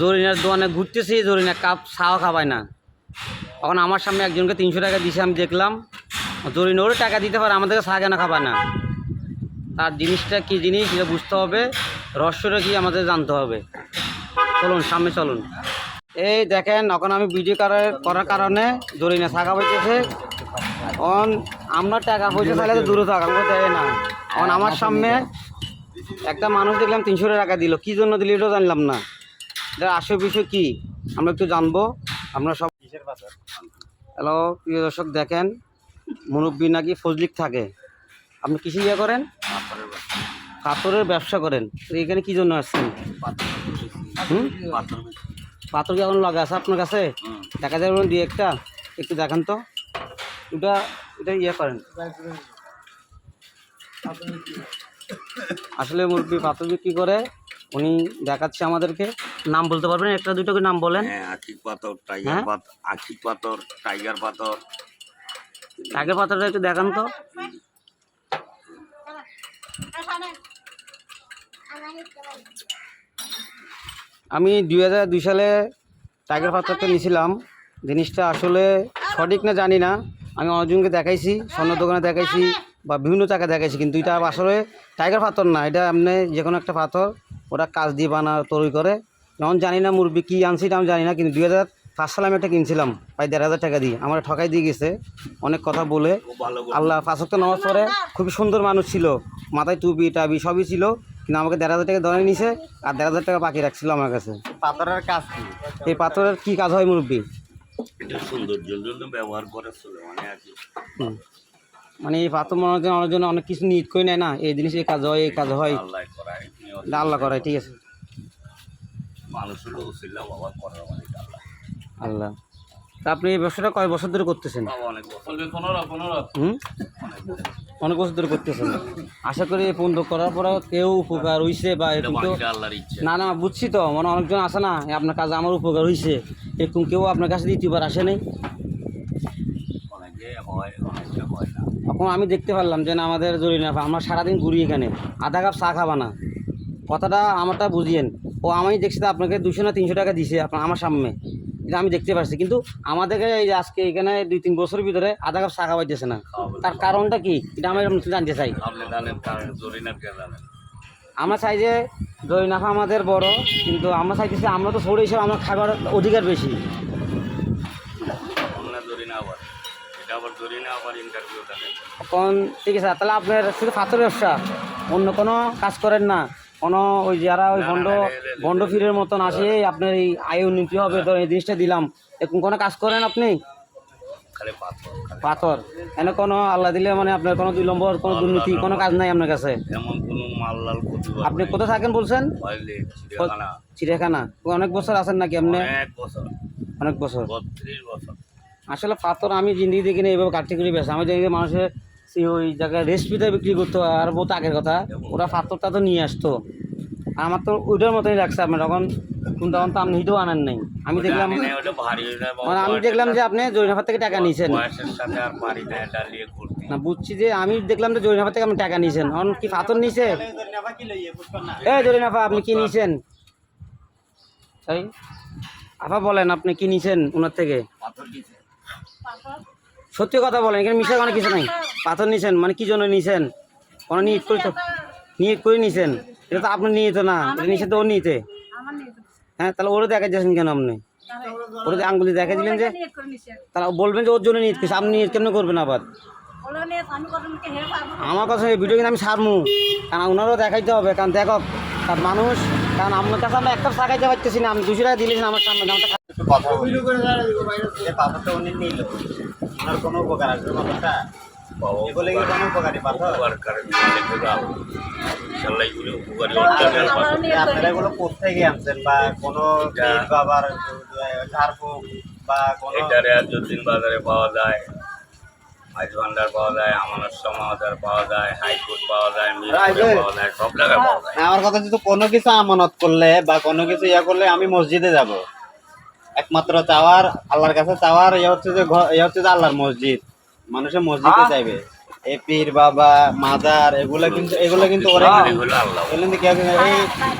জরিনার দোকানে ঘুরতেছি, জরিনা কাপ, চাও খাবায় না। এখন আমার সামনে একজনকে তিনশো টাকা দিছে, আমি দেখলাম। জরিনা ওরও টাকা দিতে পারে, আমাদেরকে চা কেন খাবায় না? তার জিনিসটা কি জিনিস, এটা বুঝতে হবে। রহস্যটা কি, আমাদের জানতে হবে। চলুন, সামনে চলুন। এই দেখেন, এখন আমি ভিডিও করার করার কারণে জরিনা থাকা পাইতেছে এখন আমরা টাকা পয়সা চাইলে তো দূরে থাকা, আমাকে দেয় না। এখন আমার সামনে একটা মানুষ দেখলাম, তিনশো টাকা দিল। কী জন্য দিল এটাও জানলাম না। এটা আসল বিষয় কি? আমরা একটু জানব। আমরা সব হ্যালো প্রিয় দর্শক দেখেন মুরব্বী নাকি ফজলিক থাকে। আপনি কিসে ইয়ে করেন? পাথরের ব্যবসা। করেন। তো এখানে কি জন্য আসছেন? হুম? পাথর কি এখন লাগা আছে আপনার কাছে? দেখা যাবে দিয়ে একটা। একটু দেখান তো। এটা এটা ইয়ে করেন। আসলে মুরব্বী পাথর বিক্রি করে উনি দেখাচ্ছে আমাদেরকে। নাম বলতে পারবেন একটা দুটো নাম বলেন। হ্যাঁ পাথর হ্যাঁ? টাইগার পাথর টাইগার পাথর। পাথরটা একটু দেখান তো। আমি দুই হাজার দুই সালে টাইগার পাথরটা নিয়েছিলাম। জিনিসটা আসলে সঠিক না জানি না। আমি অনেকজনকে দেখাইছি স্বর্ণ দোকানে দেখাইছি। বা বিভিন্ন জায়গায় দেখাইছি কিন্তু এটা আসলে টাইগার পাথর না এটা এমনি যে কোনো একটা পাথর ওটা কাজ দিয়ে বানা তৈরি করে। যেমন জানি না মুরব্বি কী আনছি এটা আমি জানি না কিন্তু দুই হাজার পাঁচ সালে আমি একটা কিনছিলাম প্রায় দেড় হাজার টাকা দিয়ে। আমার ঠকাই দিয়ে গেছে অনেক কথা বলে। আল্লাহ পাঁচক্ত নামাজ পরে খুবই সুন্দর মানুষ ছিল। মাথায় টুপি টাবি সবই ছিল কিন্তু আমাকে দেড় হাজার টাকা ধরে নিছে আর দেড় হাজার টাকা বাকি রাখছিল আমার কাছে। পাথরের কাজ কি? এই পাথরের কি কাজ হয় মুরব্বী? এটা সৌন্দর্যের জন্য ব্যবহার মানে আর কি। হুম। মানে এই পাথর মনে হয় অনেক কিছু নিট করে নেয় না। এই জিনিস এই কাজ হয় এই কাজ হয়। আল্লাহ করায় ঠিক আছে। আল্লাহ। তা আপনি এই ব্যবসাটা কয় বছর ধরে করতেছেন? অনেক বছর। পনেরো পনেরো। হুম? অনেক বছর। ধরে করতেছেন। আশা করি এই করার পরে কেউ উপকার হইছে বা এরকম ইচ্ছে। না না বুঝছি তো। মানে অনেকজন আসে না আপনার কাজে আমার উপকার হয়েছে এরকম কেউ আপনার কাছে দ্বিতীয়বার আসে নাই অনেকে হয় অনেকে হয় না এখন আমি দেখতে পারলাম যে না আমাদের জরুরি না আমরা সারাদিন ঘুরি এখানে। আধা কাপ চা খাবা না। কথাটা আমারটা বুঝিয়েন। ও আমি দেখছি আপনাকে দুশো না তিনশো টাকা দিছে আপনার আমার সামনে। এটা আমি দেখতে পাচ্ছি কিন্তু আমাদেরকে এই যে আজকে এখানে দুই তিন বছরের ভিতরে আধা কাপ চা খাওয়াইতেছে না। তার কারণটা কি? এটা আমি এরকম জানতে চাই। আমরা চাই যে জরিনাফা আমাদের বড় কিন্তু আমরা চাইতেছি আমরা তো ছোট হিসেবে আমার খাবার অধিকার বেশি অন্য জরিনা আবার এটা আবার জরিনা আবার ইন্টারভিউ দেখেন এখন ঠিক আছে তাহলে আপনার শুধু পাথর ব্যবসা অন্য কোনো কাজ করেন না। কোনো ওই যারা ওই না, ভণ্ড না, না, না, না, ভণ্ড ফিরের মতন আসে আপনার এই আয় উন্নতি হবে তো এই জিনিসটা দিলাম। এরকম কোনো কাজ করেন আপনি? পাথর এনে কোনো আল্লাহ দিলে মানে আপনার কোনো দুই নম্বর কোনো দুর্নীতি কোনো কাজ নাই আপনার কাছে? আপনি কোথায় থাকেন বলছেন? চিড়িয়াখানা। চিড়িয়াখানা। অনেক বছর আছেন নাকি আপনি? অনেক বছর। আসলে পাথর আমি জিন্দিগি দেখি না এইভাবে কাটতে করে বেশ আমি দেখি মানুষের ওই জায়গায় রেসপিতে বিক্রি করতো আর বহুত আগের কথা। ওরা পাথরটা তো নিয়ে আসতো। আমার তো ওইটার মতনই লাগছে আপনার তখন কিন্তু তখন তো আপনি হিটেও আনেন নাই। আমি দেখলাম মানে আমি দেখলাম যে আপনি জরিনাফার থেকে টাকা নিয়েছেন। না বুঝছি যে আমি দেখলাম যে জরিনাফার থেকে আপনি টাকা নিয়েছেন। এখন কি পাথর নিছে এই জরিনাফা আপনি কি নিয়েছেন? তাই আপা বলেন আপনি কি নিয়েছেন ওনার থেকে? পাথর সত্যি কথা বলেন এখানে মিশে কোনো কিছু নাই। পাথর নিছেন মানে কি জন্য নিছেন? কোনো নিয়ত করে তো নিয়ত করে নিছেন। এটা তো আপনার নিয়ত না এটা তো ওর নিতে হ্যাঁ তাহলে ওরও দেখা যাচ্ছেন কেন আপনি? ওর যে আঙ্গুলি দেখা দিলেন যে তাহলে বলবেন যে ওর জন্য নিয়ত করছে আপনি নিয়ত কেমন করবেন আবার? আমার কথা এই ভিডিও কিন্তু আমি সারমু। কারণ ওনারও দেখাইতে হবে কারণ দেখো তার মানুষ কারণ আপনার কাছে আমরা একটা সাকাইতে পারতেছি না আপনি দুশো টাকা দিলেছেন আমার সামনে দামটা পাথরটা উনি নিল ওনার কোনো উপকার আসবে পাথরটা? এগুলো কি কোনো উপকারী পাথর? আপনারা এগুলো কোথেকে আনছেন বা কোনো বাবার ঝাড়ফুঁক বা কোনো বাজারে পাওয়া যায় ভান্ডার পাওয়া যায় আমানত সমাদার পাওয়া যায় হাইকোর্ট পাওয়া যায় মিরপুরে পাওয়া যায় সব জায়গায় পাওয়া যায়। আমার কথা কোনো কিছু আমানত করলে বা কোনো কিছু ইয়া করলে আমি মসজিদে যাব। একমাত্র চাওয়ার আল্লাহর কাছে চাওয়ার ইয়ে হচ্ছে যে ইয়ে হচ্ছে যে আল্লাহর মসজিদ। মানুষের মসজিদে চাইবে এই পীর বাবা মাদার এগুলা কিন্তু এগুলা কিন্তু এগুলো আল্লাহ। এই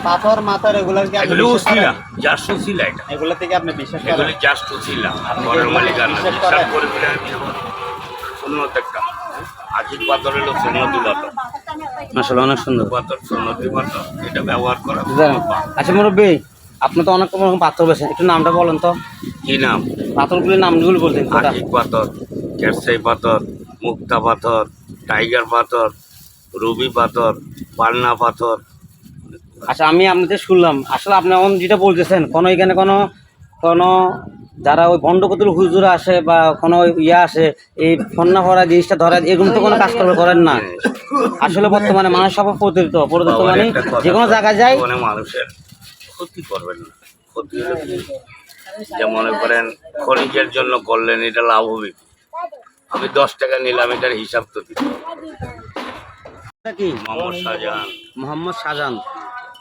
পাথর মাথার এগুলা কি এগুলো বিশ্বাস জাস্ট উচিলা এটা। এগুলা থেকে আপনি বিশ্বাস করেন? এগুলি জাস্ট উচিলা আপনি মালিক বিশ্বাস বিশ্বাস করে বলে আমি আমার সুন্নত একটা। আজিব পাথর হলো সুন্নতি পাথর আসলে অনেক সুন্দর। পাথর সুন্নতি পাথর এটা ব্যবহার করা? আচ্ছা মুরব্বী আপনি তো অনেক রকম পাথর বেছেন। একটু নামটা বলেন তো। কি নাম? পাথরগুলির নামগুলো বলতেন কটা পাথর কেরসাই পাথর মুক্তা পাথর টাইগার পাথর রুবি পাথর পান্না পাথর। আচ্ছা আমি আপনাদের শুনলাম। আসলে আপনি এখন যেটা বলতেছেন কোনো এখানে কোনো কোনো যারা ওই ভণ্ডকতুল হুজুর আসে বা কোনো ইয়ে আসে এই ফন্না ভরা জিনিসটা ধরা এগুলো তো কোনো কাজ করবে করেন না। আসলে বর্তমানে মানুষ সব প্রতিরিত প্রতিরিত মানে যে কোনো জায়গায় যায় মানুষের ক্ষতি করবেন না ক্ষতি যে মনে করেন খনিজের জন্য করলেন এটা লাভ হবে আমি দশ টাকা নিলাম এটার হিসাব তো দিতে মোহাম্মদ শাহজাহান। মোহাম্মদ শাহজাহান।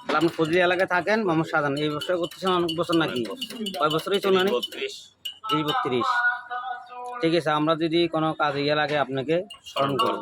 আপনি ফজলি এলাকায় থাকেন মোহাম্মদ সাদান এই বছর করতেছেন অনেক বছর নাকি কয় বছরই চলে না? বত্রিশ। বত্রিশ। ঠিক আছে আমরা যদি কোনো কাজ ইয়ে লাগে আপনাকে স্মরণ করব।